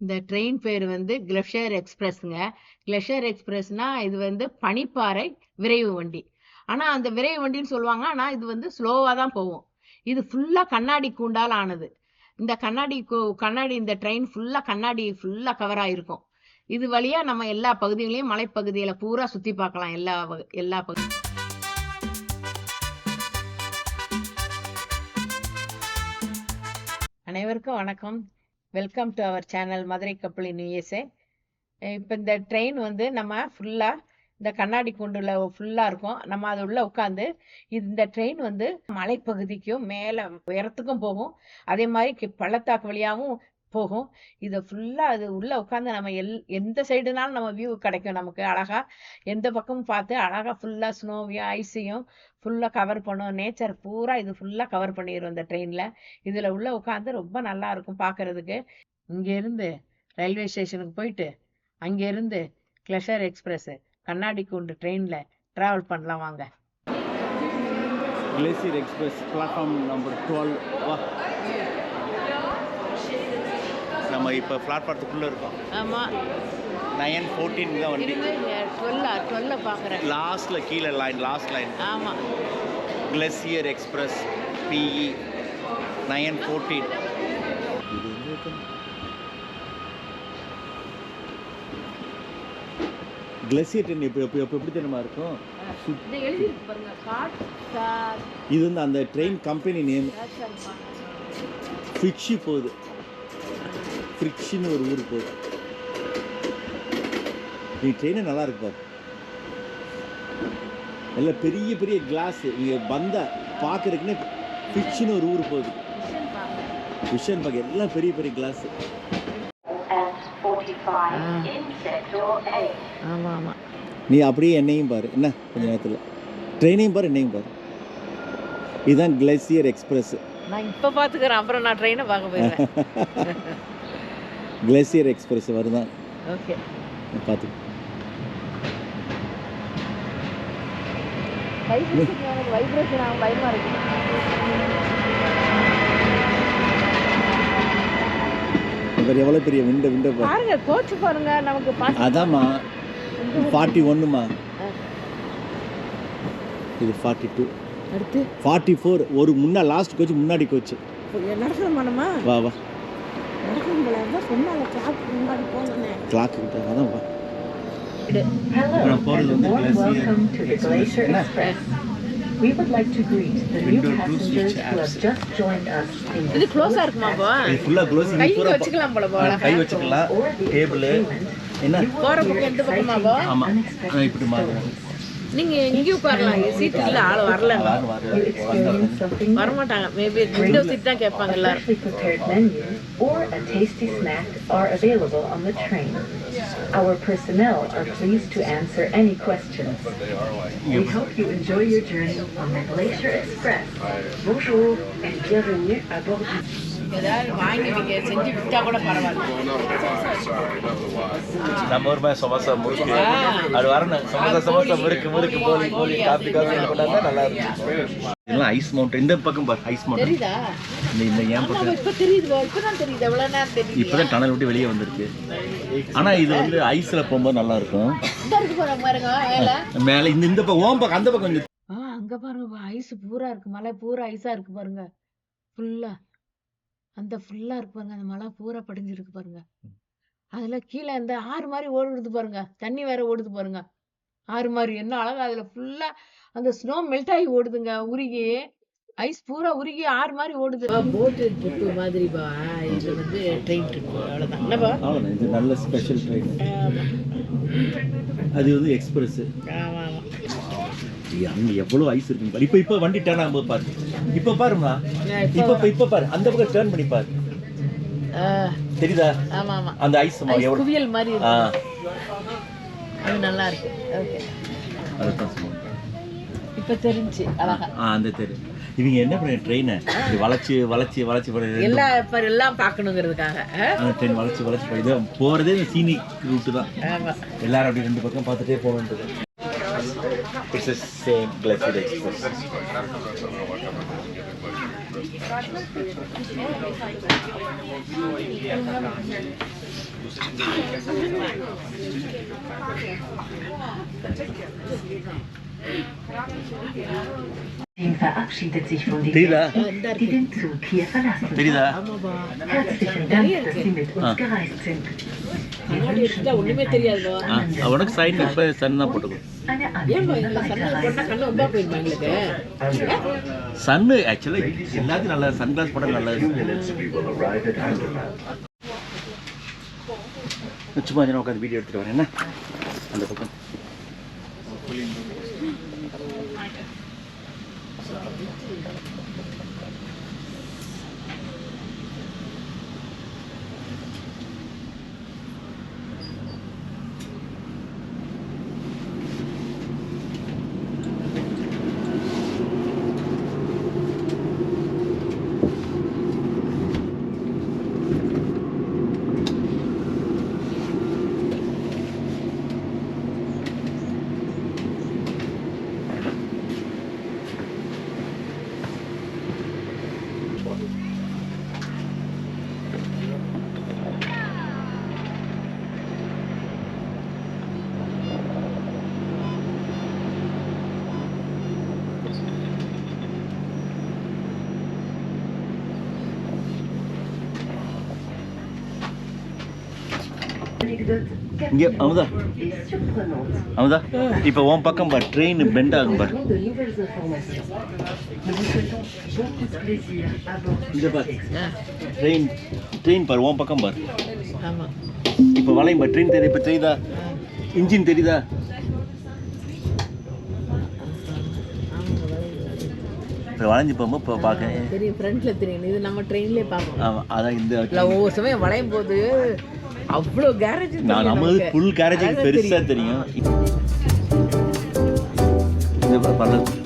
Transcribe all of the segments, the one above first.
இந்த ட்ரெயின் பேர் வந்து கிளஷர் எக்ஸ்பிரஸ்ங்க கிளஷர் எக்ஸ்பிரஸ்னா இது வந்து பனிப்பாறை விரைவு வண்டி. ஆனால் அந்த விரைவு வண்டின்னு சொல்லுவாங்க ஆனால் இது வந்து ஸ்லோவாக தான் போகும். இது ஃபுல்லாக கண்ணாடி கூண்டால் ஆனது. இந்த கண்ணாடி கூ- கண்ணாடி இந்த ட்ரெயின் ஃபுல்லாக கண்ணாடி ஃபுல்லாக கவர் ஆகிருக்கும் இது வழியாக நம்ம எல்லா பகுதிகளையும் மலைப்பகுதியில் பூரா சுற்றி பார்க்கலாம் எல்லா எல்லா பகுதி அனைவருக்கும் வணக்கம். Welcome to our channel Madurai Kappali USA இப்போ இந்த ட்ரெயின் வந்து நம்ம ஃபுல்லாக இந்த கண்ணாடி குண்டுல ஃபுல்லாக இருக்கும். நம்ம அது உள்ள உட்காந்து இந்த ட்ரெயின் வந்து மலைப்பகுதிக்கும் மேலே உயரத்துக்கும் போகும். அதே மாதிரி கி- பள்ளத்தாக்கு வழியாகவும் போகும். இதை ஃபுல்லாக அது உள்ளே உட்காந்து நம்ம எல் எந்த சைடுனாலும் நம்ம வியூ கிடைக்கும் நமக்கு அழகாக எந்த பக்கமும் பார்த்து அழகாக ஃபுல்லாக ஸ்னோவையும் ஐஸையும் ஃபுல்லாக கவர் பண்ணும். நேச்சர் பூரா இது ஃபுல்லாக கவர் பண்ணிடும் இந்த ட்ரெயினில் இதில் உள்ள உட்காந்து ரொம்ப நல்லா இருக்கும் பார்க்கறதுக்கு இங்கேருந்து ரயில்வே ஸ்டேஷனுக்கு போயிட்டு அங்கேருந்து கிளஷர் எக்ஸ்பிரஸ் கண்ணாடி கூண்டு ட்ரெயினில் ட்ராவல் பண்ணலாம் வாங்க. Glacier express platform number twelve வா. நம்ம இப்போ பிளாட்ஃபார்த்துக்குள்ளே இருக்கோம். ஆமாம் நயன் ஃபோர்டீன் தான் வண்டி. டுவெல்லா டுவெல்ல பார்க்குறேன் லாஸ்ட்டில் கீழே லைன் லாஸ்ட் லைன் ஆமாம் glacier express P E nine fourteen. Glacier train இப்போ இப்போ இப்போ எப்படி தெரியுமா இருக்கும்? இது வந்து அந்த ட்ரெயின் கம்பெனி நேம் ஃப்ரிக்ஷி போகுது. ஃப்ரிக்ஷின்னு ஒரு ஊர் போகுது. நீ ட்ரெயினே நல்லா இருக்கு பாரு. எல்லாம் பெரிய பெரிய கிளாஸ் இங்கே வந்த பார்க்கறதுக்குன்னே ஃபிக்ஷின்னு ஒரு ஊர் போகுது. விஷன் பார்க்க எல்லாம் பெரிய பெரிய glass and 45 in Sector A. ஆமாம் ஆமாம் நீ அப்படியே என்னையும் பாரு. என்ன? கொஞ்ச நேரத்தில். ட்ரெயினையும் பாரு என்னையும் பாரு. இதுதான் கிளேசியர் எக்ஸ்பிரஸ் நான் இப்போ பார்த்துக்கிறேன் அப்புறம் நான் ட்ரெயினை பார்க்க போயிடுவேன். கிளேசியர் எக்ஸ்பிரஸ் வருதான். ஓகே பார்த்து வைப்ரேஷன் ஆகும். பயமாக இருக்கு. இவர் எவ்வளோ பெரிய விண்டோ விண்டோ பாரு. பாருங்க கோச்சு பாருங்க நமக்கு அதாம்மா ஃபார்ட்டி ஒன்றுமா இது ஃபார்ட்டி டூ அடுத்து? ஃபார்ட்டி ஃபோர் ஒரு முன்னா லாஸ்ட் கோச் முன்னாடி கோச் நடக்கணும் மனமா வா வா. நடக்கணும் போல. சொன்னால கிளாக் முன்னாடி போனேன் கிளாக் கிட்ட அதான் வா Hello Now, Paul, and a warm welcome to the. Glacier. Express. We would like to greet the new passengers switch who have apps. just joined us in இது க்ளோஸா இருக்குமா போ இது ஃபுல்லாக க்ளோஸ் பூரா வச்சுக்கலாம் போல போ கை வச்சுக்கலாம் டேபிள். என்ன போற பக்கம் எந்த பக்கமா போ ஆமாம் இப்படி மாறும் நீங்க இங்கே உட்காரலாம் சீட் இல்ல ஆள் வரல வாங்க, வாங்க. You experience something new, வரமாட்டாங்க மேபி விண்டோ சீட் தான் கேட்பாங்க a எல்லாரும் freshly prepared menu, or a tasty snack are available on the train. Our personnel are pleased to answer any questions. We hope you enjoy your journey on the Glacier Express. Bonjour et bienvenue à bord du ஏதாவது வாங்கி நீங்க செஞ்சு விட்டா கூட பரவாயில்ல. நம்ம ஊர் மாதிரி சமோசா முறுக்கு. அது வரணும். சமோசா சமோசா முறுக்கு முறுக்கு போலி போலி காப்பி காப்பி கொண்டாந்தா நல்லா இருக்கும். இதெல்லாம் ஐஸ் மவுண்டன் இந்த பக்கம் பாரு ஐஸ் மவுண்டன் தெரியுதா? இந்த இந்த ஏன் பக்கம்? இப்ப தெரியுது போ இப்பதான் தெரியுது எவ்வளவு நேரம் தெரியுது? இப்பதான் டனல் விட்டு வெளியே வந்திருக்கு. ஆனா இது வந்து ஐஸ்ல போகும்போது நல்லா இருக்கும். மேல மேல இந்த இந்த பக்கம் ஓம் பக்கம் அந்த பக்கம் ஆ அங்க பாருங்க ஐஸ் பூரா இருக்கு மலை பூரா ஐஸா இருக்கு பாருங்க. ஃபுல்லா. அந்த ஃபுல்லா இருக்கு பாருங்க அந்த மலை பூரா படிஞ்சிருக்கு பாருங்க. அதுல கீழே அந்த ஆறு மாதிரி ஓடுது பாருங்க தண்ணி வேற ஓடுது பாருங்க. ஆறு மாதிரி என்ன அழகா அதுல ஃபுல்லா அந்த ஸ்னோ மெல்ட் ஆகி ஓடுதுங்க உருகி. ஐஸ் பூரா உருகி ஆறு மாதிரி ஓடுது. போட்டு ட்ரிப்பு மாதிரி பா இது வந்து ட்ரெயின் ட்ரிப் அவ்வளவுதான். என்னப்பா அவ்வளோதான் இது நல்ல ஸ்பெஷல் ட்ரெயின் அது வந்து எக்ஸ்பிரஸ் ஆமா ஆமா. அங்க எவ்வளவு ஐஸ் இருக்குன்னு பாரு இப்போ இப்போ வண்டி டேர்ன் ஆகும்போது பாரு. இப்போ பாருமா இப்போ இப்போ பாரு. அந்த பக்கம் டேர்ன் பண்ணி பாரு. தெரியுதா? ஆமா ஆமா அந்த ஐஸ் எவ்வளவு? குவியல் மாதிரி ஆ. இருக்கு அது நல்லா இருக்கு. ஓகே அதுதான் சொல்லுவாங்க இப்ப தெரிஞ்சு அழகா. ஆ அந்த தெரு. இவங்க என்ன பண்ண ட்ரெயினை வளைச்சு வளைச்சு வளைச்சு எல்லா இப்ப எல்லாம் பார்க்கணுங்கிறதுக்காக? அந்த ட்ரெயின் வளைச்சு வளைச்சு போய் இது போகிறதே இந்த சீனிக் ரூட்டு தான். எல்லாரும் அப்படி ரெண்டு பக்கம் பார்த்துட்டே போகணுன்றது It's the same blessed express. Verabschiedet sich von Gästen, die den Zug hier verlassen. ஆமாப்பா Herzlichen Dank, dass Sie mit uns gereist sind. உனக்கு சைன் இப்போ சன் தான் போட்டுக்கோ eine ஏன்பா angenehme இந்த சன்னில் போட்டா Weiterreise. கண்ணு ஒம்பா போயிருமா எங்களுக்கு சன்னு ஆக்சுவலாக எல்லாத்தையும் நல்ல சன்கிளாஸ் போட நல்லது சும்மா உட்காந்து வீடியோ எடுத்துட்டு வரேன் என்ன அந்த பக்கம் இங்கே அமுதா. அமுதா இப்போ உன் பக்கம் பார். ட்ரெயின் பெண்ட் ஆகும் பார். expert. ட்ரெயின் ட்ரெயின் பார் உன் பக்கம் பார். இப்போ வளையும் பார். ட்ரெயின் தெரியுது இப்போ தெரியுதா? இன்ஜின் தெரியுதா? இப்போ வளைஞ்சு போகும்போது இப்போ பார்க்க தெரியும். ஃப்ரண்ட்ல தெரியும். இது நம்ம ட்ரெயின்லயே பார்ப்போம். ஆமாம் அதான் இந்த ஒவ்வொரு சமயம் வளையும் போது அவ்வளோ கேரேஜ் நான் நம்ம ஃபுல் கேரேஜுக்கு பெருசாக தெரியும்.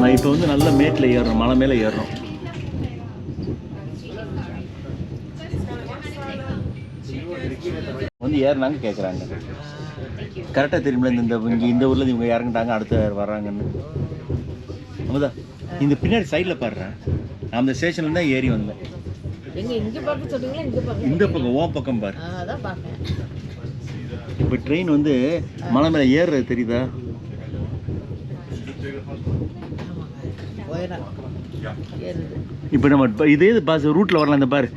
நான் இப்போ வந்து நல்ல மேட்டில் ஏறுறோம் மலை மேலே ஏறுறோம். வந்து ஏறினாங்க கேட்குறாங்க கரெக்டாக தெரியுமில்ல இந்த இந்த இங்கே இந்த ஊரில் இவங்க இறங்கிட்டாங்க அடுத்து வர்றாங்கன்னு. அமுதா இந்த பின்னாடி சைடில் பாடுறேன் அந்த ஸ்டேஷன்ல தான் ஏறி வந்தேன். எங்க இங்க பார்க்க சொல்றீங்களா? இங்க பார்க்க இந்த பக்கம் ஓ பக்கம் பாரு. அதான் இப்போ ட்ரெயின் வந்து மலை மேலே ஏறுறது தெரியுதா? இப்போ நம்ம இப்ப இதே பாஸ் ரூட்டில் வரலாம் இந்த பாரு.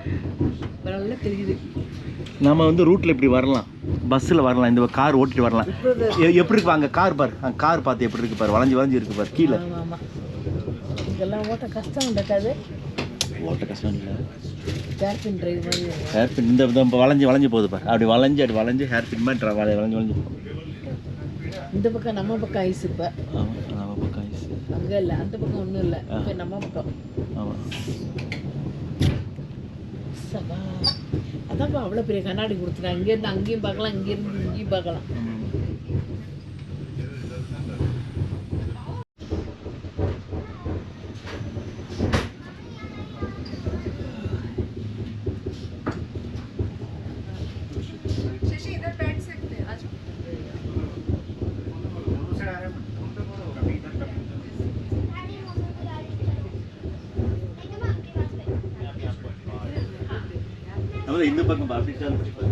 நம்ம வந்து ரூட்டில் இப்படி வரலாம். பஸ்ஸில் வரலாம் இந்த கார் ஓட்டிட்டு வரலாம். எப்படி இருக்கு? அங்கே கார் பாரு. அங்கே கார் பார்த்து எப்படி இருக்கு பாரு? வளைஞ்சு வளைஞ்சு இருக்கு பாரு. கீழே. இதெல்லாம் ஓட்ட கஷ்டம் இருக்காது ஓட்ட கஷ்டம் இல்லை கேர்பின் டிரைவ் மாதிரி இருக்கும். ஹேர் பின் இந்த இப்போ வளைஞ்சு வளைஞ்சு போகுது பாரு. அப்படி வளைஞ்சு அப்படி வளைஞ்சு ஹேர் பின் மாதிரி வளைஞ்சு வளைஞ்சு போகும் இந்த பக்கம் நம்ம பக்கம் ஐஸ் இப்ப. ஆமாம் நம்ம பக்கம் ஐஸ். அங்க இல்ல அந்த பக்கம் ஒண்ணும் இல்ல. இப்ப நம்ம பக்கம். ஆமாம் அதான்ப்பா அவ்வளோ பெரிய கண்ணாடி கொடுத்துட்டேன். இங்கேருந்து அங்கேயும் பார்க்கலாம் இங்கேருந்து இங்கேயும் பார்க்கலாம். நம்ம இந்த பக்கம் பாரு, அப்படி turn பண்ணி பாரு.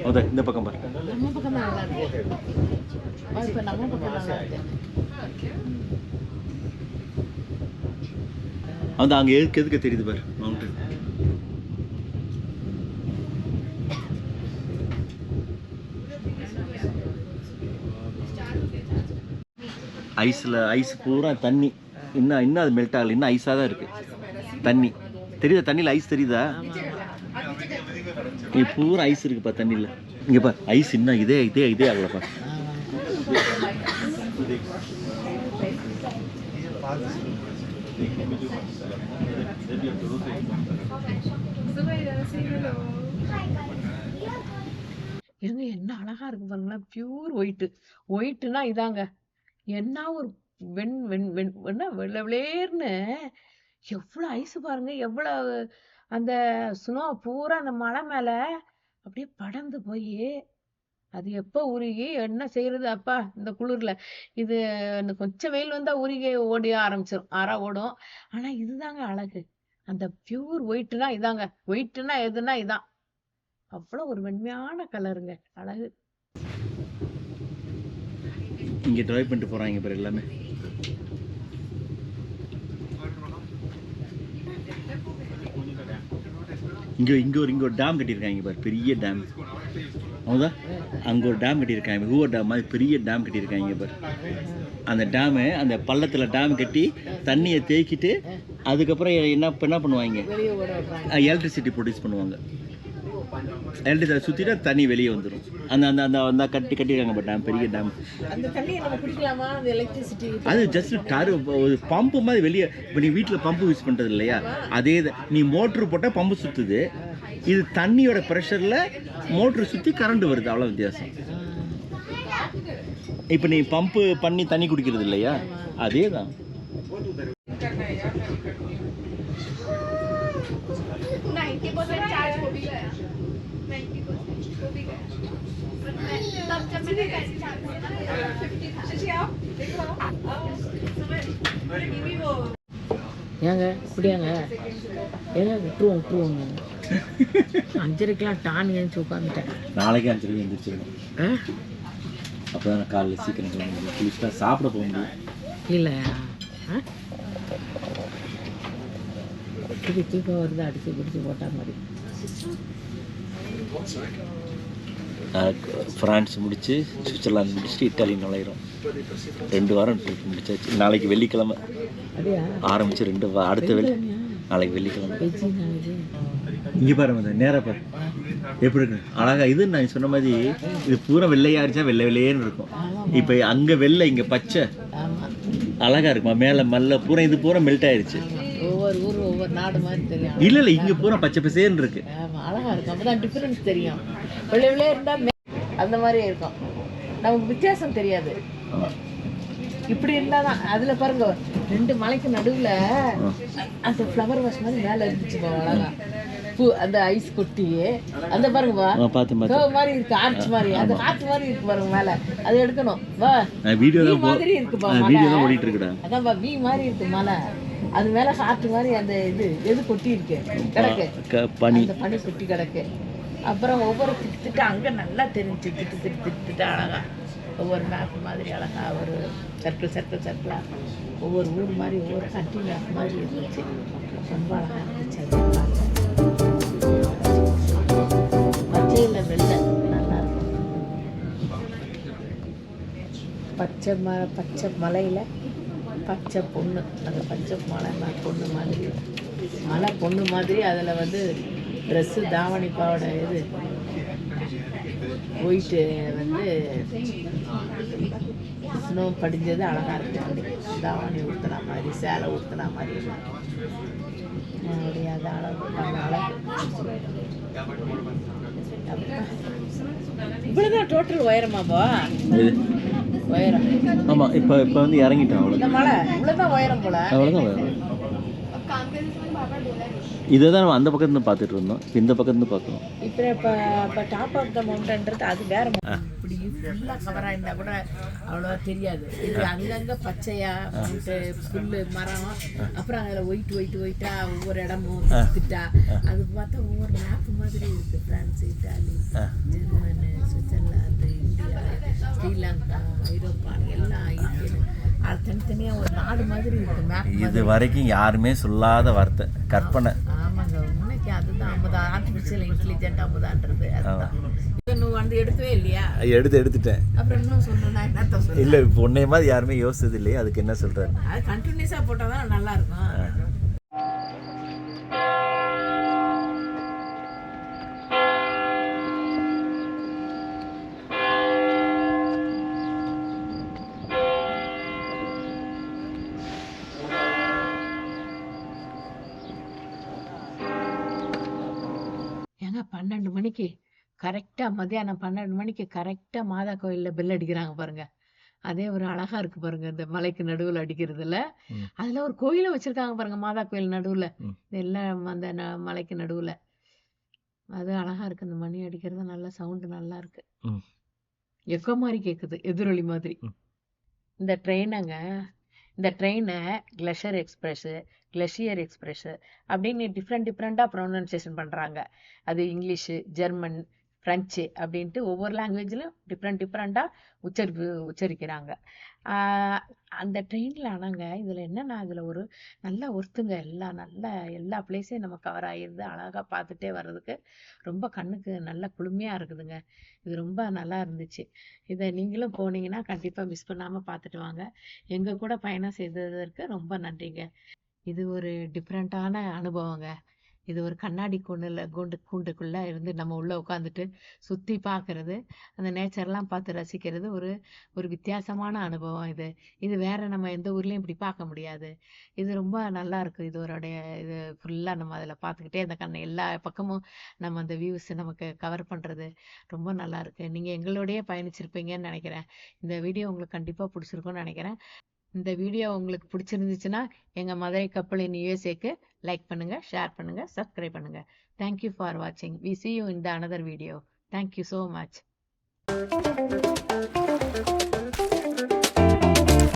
அமுதா, இந்த பக்கம் பாரு நம்ம பக்கம் தான் நல்லா இருக்கு ஆ, இப்ப நம்ம பக்கம் நல்லா இருக்கு அந்த அங்கே எதுக்கு எதுக்கு தெரியுது பாரு மவுண்டன் ஐஸில் ஐஸ் பூரா தண்ணி இன்னும் இன்னும் அது மெல்ட் ஆகல இன்னும் ஐஸாக தான் இருக்குது தண்ணி தெரியுதா? தண்ணியில் ஐஸ் தெரியுதா? பூரா ஐஸ் இருக்குப்பா தண்ணியில். இங்கே பார் ஐஸ் இன்னும் இதே இதே இதே ஆகலப்பா. ஏங்க என்ன அழகா இருக்கு பாருங்களேன். பியூர் ஒயிட்டு ஒயிட்டுனா இதாங்க. என்ன ஒரு வெண் வெண் வெண் என்ன வெள்ளை விளேர்னு எவ்வளோ ஐஸ் பாருங்க எவ்வளோ அந்த ஸ்னோ பூரா அந்த மலை மேலே அப்படியே படந்து போய் அது எப்போ உருகி என்ன செய்யறது அப்பா இந்த குளிர்ல. இது இந்த கொஞ்சம் வெயில் வந்தா உருகி ஓடி ஆரம்பிச்சிடும் ஆறா ஓடும். ஆனா இதுதாங்க அழகு. அந்த பியூர் ஒயிட்னா இதாங்க. ஒயிட்னா எதுனா இதான். அவ்வளோ ஒரு மென்மையான கலருங்க அழகு. இங்கே டிரைவ் பண்ணிட்டு போகிறாங்க பாரு எல்லாமே. இங்கே இங்கே ஒரு இங்கே ஒரு டேம் கட்டியிருக்காங்க பாரு. பெரிய டேம் ஹவுதா அங்கே ஒரு டேம் கட்டியிருக்காங்க. ஹூவர் டேம் மாதிரி பெரிய டேம் கட்டியிருக்காங்க பாரு. அந்த டேமு அந்த பள்ளத்தில் டேம் கட்டி தண்ணியை தேக்கிட்டு அதுக்கப்புறம் என்ன என்ன பண்ணுவாங்க? எலக்ட்ரிசிட்டி ப்ரொடியூஸ் பண்ணுவாங்க. எலக்ட்ரிசிட்டி சுற்றிட்டா தண்ணி வெளியே வந்துடும் அந்த அந்த அந்த அந்த கட்டி கட்டியிருக்காங்க டேம் பெரிய டேம் அது ஜஸ்ட் டரு ஒரு பம்பு மாதிரி வெளியே இப்போ நீ வீட்டில் பம்பு யூஸ் பண்ணுறது இல்லையா அதே நீ மோட்ரு போட்டால் பம்பு சுற்றுது இது தண்ணியோட ப்ரெஷரில் மோட்ரு சுற்றி கரண்ட் வருது. அவ்வளோ வித்தியாசம். இப்போ நீ பம்பு பண்ணி தண்ணி குடிக்கிறது இல்லையா? அதே தான் ஏங்க இப்படியாங்க? ஏங்க விட்டுருவோம் விட்டுருவோங்க அஞ்சரைக்கெல்லாம் டான் ஏஞ்சி உட்காந்துட்டேன் நாளைக்கு அஞ்சு மணி எழுந்திரிச்சிடணும் ஆ? அப்போ தான் காலையில் சீக்கிரம் கிளம்ப முடியும் குளிச்சுட்டா சாப்பிட போக முடியும் இல்லை இது தூக்கம் வருது அடிச்சு பிடிச்சி போட்டா மாதிரி. ஃப்ரான்ஸ் முடிச்சு சுவிட்சர்லாந்து முடிச்சுட்டு இட்டாலி நுழையிறோம். ரெண்டு வாரம் ட்ரிப் முடிச்சாச்சு. நாளைக்கு வெள்ளிக்கிழமை. ஆரம்பிச்சு ரெண்டு அடுத்த வெள்ளி நாளைக்கு வெள்ளிக்கிழமை. இங்கே பாரு மத நேராக பாரு. எப்படி இருக்கு? அழகா இது நான் சொன்ன மாதிரி இது பூரா வெள்ளையா இருந்துச்சா வெள்ளை வெள்ளையேன்னு இருக்கும். இப்போ அங்கே வெள்ளை இங்கே பச்சை. அழகா இருக்குமா? மேலே மல்ல பூரா இது பூரா மெல்ட் ஆயிருச்சு. ஒவ்வொரு ஊர் ஒவ்வொரு நாடு மாதிரி தெரியும். இல்லை இல்லை இங்கே பூரா பச்சை பசேன்னு இருக்கு. அழகா இருக்கும். அப்பதான் டிஃபரன்ஸ் தெரியும். வெள்ளை வெள்ளையே இருந்தால் அந்த மாதிரி இருக்கும். நமக்கு வித்தியாசம் தெரியாது. இப்படி இருந்தால் தான் அதில் பாருங்க ரெண்டு மலைக்கு நடுவில் அந்த ஃப்ளவர் வாஷ் மாதிரி மேலே இருந்துச்சு அழகா. பூ அந்த ஐஸ் கொட்டி அந்த பாருங்கப்பா ஆ, பார்த்து பார்த்து. மாதிரி இருக்கு ஆர்ச் மாதிரி. அது ஆர்ச் மாதிரி இருக்கு பாருங்க மேலே. அதை எடுக்கணும். வா. வீடியோ V தான் போ மாதிரி வீடியோ தான் ஓடிட்டு இருக்குடா அதான்ப்பா வி மாதிரி இருக்கு மலை. அது மேலே ஹார்ட் மாதிரி அந்த இது எது கொட்டி இருக்கு? கிடக்கு பனி. அந்த பனி கொட்டி கிடக்கு அப்புறம் ஒவ்வொரு திட்டு அங்கே நல்லா தெரிஞ்சு திட்டு திட்டு திட்டு அழகா. ஒவ்வொரு மேப் மாதிரி அழகா ஒரு சர்க்கிள் சர்க்கிள் சர்க்கிளாக ஒவ்வொரு ஊர் மாதிரி ஒவ்வொரு கண்ட்ரி மேப் மாதிரி இருந்துச்சு. ரொம்ப அழகா இருந்துச்சு பச்சையில் வெள்ளை நல்லா இருக்கும் பச்சை ம பச்சை மலையில் பச்சை பொண்ணு. அந்த பச்சை மலை பொண்ணு மாதிரி மலை பொண்ணு மாதிரி அதில் வந்து ட்ரெஸ்ஸு தாவணி பாவாடை இது. ஒயிட்டு வந்து ஸ்னோ படிஞ்சது அழகாக இருக்கு. அப்படி தாவணி ஊற்றுன மாதிரி சேலை ஊற்றுன மாதிரி அப்படி அது அழகு அழகு இவ்வளோதான் டோட்டல் உயரமாப்பா இது உயரம். ஆமாம் இப்போ இப்போ வந்து இறங்கிட்டோம் அவ்வளோ உயரம் போல. அவ்வளோதான் வரும் இதை தான் நம்ம அந்த பக்கத்துலேருந்து பார்த்துட்டு இருந்தோம். இப்போ இந்த பக்கத்துலேருந்து பார்க்குறோம் இப்போ இப்போ இப்போ டாப் ஆஃப் த மவுண்டன்றது அது வேற. இப்படி ஃபுல்லாக கவராக இருந்தால் கூட அவ்வளோவா தெரியாது. இது அங்கங்கே பச்சையா மவுண்ட்டு புல்லு மரம். அப்புறம் அதில் ஒயிட் ஒயிட் ஒயிட்டா ஒவ்வொரு இடமும் திட்டா அது பார்த்தா ஒவ்வொரு மேப் மாதிரி இருக்குது France Italy Germany Switzerland India Sri Lanka ஐரோப்பா எல்லாம் இருக்குது அது தனித்தனியாக ஒரு நாடு மாதிரி இருக்குது மேப் இது வரைக்கும் யாருமே சொல்லாத வார்த்தை. கற்பனை. அமுதா ஆர்டிஃபிஷியல் இன்டெலிஜென்ட் அமுதான்றது அதுதான். வந்து எடுக்கவே இல்லையா? எடுத்து எடுத்துட்டேன். அப்புறம் இன்னும் சொல்றேன்னா என்னத்த சொல்ல இல்லை இப்போ உன்னை மாதிரி யாருமே யோசிச்சது இல்லையே அதுக்கு என்ன சொல்கிறாரு அது கண்டினியூஸாக போட்டால் தான் நல்லா இருக்கும். கரெக்டாக மத்தியானம் பன்னெண்டு மணிக்கு கரெக்டாக மாதா கோயிலில் பெல் அடிக்கிறாங்க பாருங்க அதே ஒரு அழகா இருக்கு பாருங்க இந்த மலைக்கு நடுவில் அடிக்கிறதுல. அதில் ஒரு கோயிலை வச்சிருக்காங்க பாருங்க மாதா கோயில் நடுவில். எல்லாம் அந்த மலைக்கு நடுவில் அது அழகா இருக்கு இந்த மணி அடிக்கிறது நல்ல சவுண்டு நல்லா இருக்கு. எக்கோ மாதிரி கேட்குது எதிரொலி மாதிரி. இந்த ட்ரெயினுங்க இந்த ட்ரெயினை கிளஷர் எக்ஸ்பிரஸ்ஸு கிளஷியர் எக்ஸ்பிரஸ்ஸு அப்படின்னு டிஃப்ரெண்ட் டிஃப்ரெண்ட்டாக ப்ரொனன்சியேஷன் பண்ணுறாங்க அது இங்கிலீஷு ஜெர்மன் ஃப்ரெஞ்சு அப்படின்ட்டு ஒவ்வொரு லாங்குவேஜ்லையும் டிஃப்ரெண்ட் டிஃப்ரெண்ட்டாக உச்சரிப்பு உச்சரிக்கிறாங்க. அந்த ட்ரெயினில் ஆனாங்க. இதில் என்னென்னா இதில் ஒரு நல்ல ஒர்த்துங்க. எல்லாம் நல்ல எல்லா பிளேஸையும் நம்ம கவர் ஆகிடுது அழகாக பார்த்துட்டே வர்றதுக்கு ரொம்ப கண்ணுக்கு நல்ல குளுமையாக இருக்குதுங்க. இது ரொம்ப நல்லா இருந்துச்சு. இதை நீங்களும் போனீங்கன்னா கண்டிப்பாக மிஸ் பண்ணாமல் பார்த்துட்டு வாங்க. எங்கள் கூட பயணம் செய்ததற்கு ரொம்ப நன்றிங்க. இது ஒரு டிஃப்ரெண்ட்டான அனுபவங்க. இது ஒரு கண்ணாடி கூண்டில் கூண்டு கூண்டுக்குள்ளே இருந்து நம்ம உள்ளே உட்காந்துட்டு சுற்றி பார்க்குறது அந்த நேச்சர்லாம் பார்த்து ரசிக்கிறது ஒரு ஒரு வித்தியாசமான அனுபவம் இது. இது வேறு நம்ம எந்த ஊர்லேயும் இப்படி பார்க்க முடியாது. இது ரொம்ப நல்லா இருக்கு இது இது ஃபுல்லாக நம்ம அதில் பார்த்துக்கிட்டே அந்த கண்ணை எல்லா பக்கமும் நம்ம அந்த வியூஸ் நமக்கு கவர் பண்ணுறது ரொம்ப நல்லா இருக்குது நீங்கள் எங்களோடய பயணிச்சிருப்பீங்கன்னு நினைக்கிறேன். இந்த வீடியோ உங்களுக்கு கண்டிப்பாக பிடிச்சிருக்கும்னு நினைக்கிறேன். இந்த வீடியோ உங்களுக்கு பிடிச்சிருந்துச்சுன்னா எங்கள் மதுரை கப்பலின் யூஎஸ்ஏக்கு லைக் பண்ணுங்கள் ஷேர் பண்ணுங்கள் சப்ஸ்கிரைப் பண்ணுங்கள் தேங்க்யூ ஃபார் வாட்சிங் we see you in the another video thank you so much